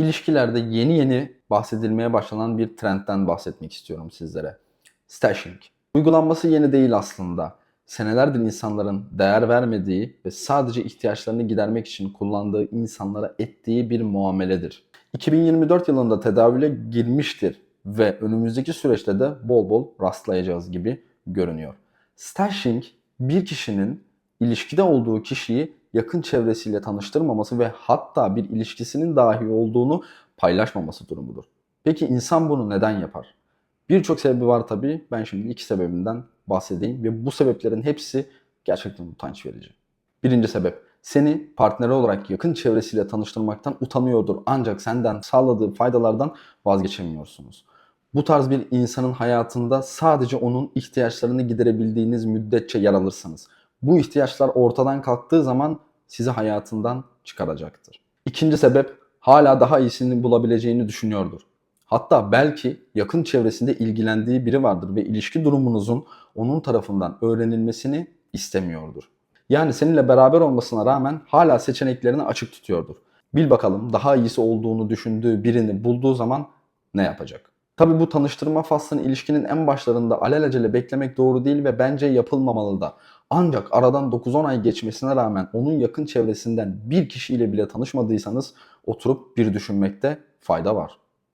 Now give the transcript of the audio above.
ilişkilerde yeni yeni bahsedilmeye başlanan bir trendten bahsetmek istiyorum sizlere. Stashing. Uygulanması yeni değil aslında. Senelerdir insanların değer vermediği ve sadece ihtiyaçlarını gidermek için kullandığı insanlara ettiği bir muameledir. 2024 yılında tedavüle girmiştir ve önümüzdeki süreçte de bol bol rastlayacağız gibi görünüyor. Stashing bir kişinin ilişkide olduğu kişiyi yakın çevresiyle tanıştırmaması ve hatta bir ilişkisinin dahi olduğunu paylaşmaması durumudur. Peki insan bunu neden yapar? Birçok sebebi var tabii. Ben şimdi iki sebebinden bahsedeyim ve bu sebeplerin hepsi gerçekten utanç verici. Birinci sebep, seni partneri olarak yakın çevresiyle tanıştırmaktan utanıyordur ancak senden sağladığı faydalardan vazgeçemiyorsunuz. Bu tarz bir insanın hayatında sadece onun ihtiyaçlarını giderebildiğiniz müddetçe yer alırsınız. Bu ihtiyaçlar ortadan kalktığı zaman sizi hayatından çıkaracaktır. İkinci sebep hala daha iyisini bulabileceğini düşünüyordur. Hatta belki yakın çevresinde ilgilendiği biri vardır ve ilişki durumunuzun onun tarafından öğrenilmesini istemiyordur. Yani seninle beraber olmasına rağmen hala seçeneklerini açık tutuyordur. Bil bakalım daha iyisi olduğunu düşündüğü birini bulduğu zaman ne yapacak? Tabi bu tanıştırma faslını ilişkinin en başlarında alelacele beklemek doğru değil ve bence yapılmamalı da. Ancak aradan 9-10 ay geçmesine rağmen onun yakın çevresinden bir kişiyle bile tanışmadıysanız oturup bir düşünmekte fayda var.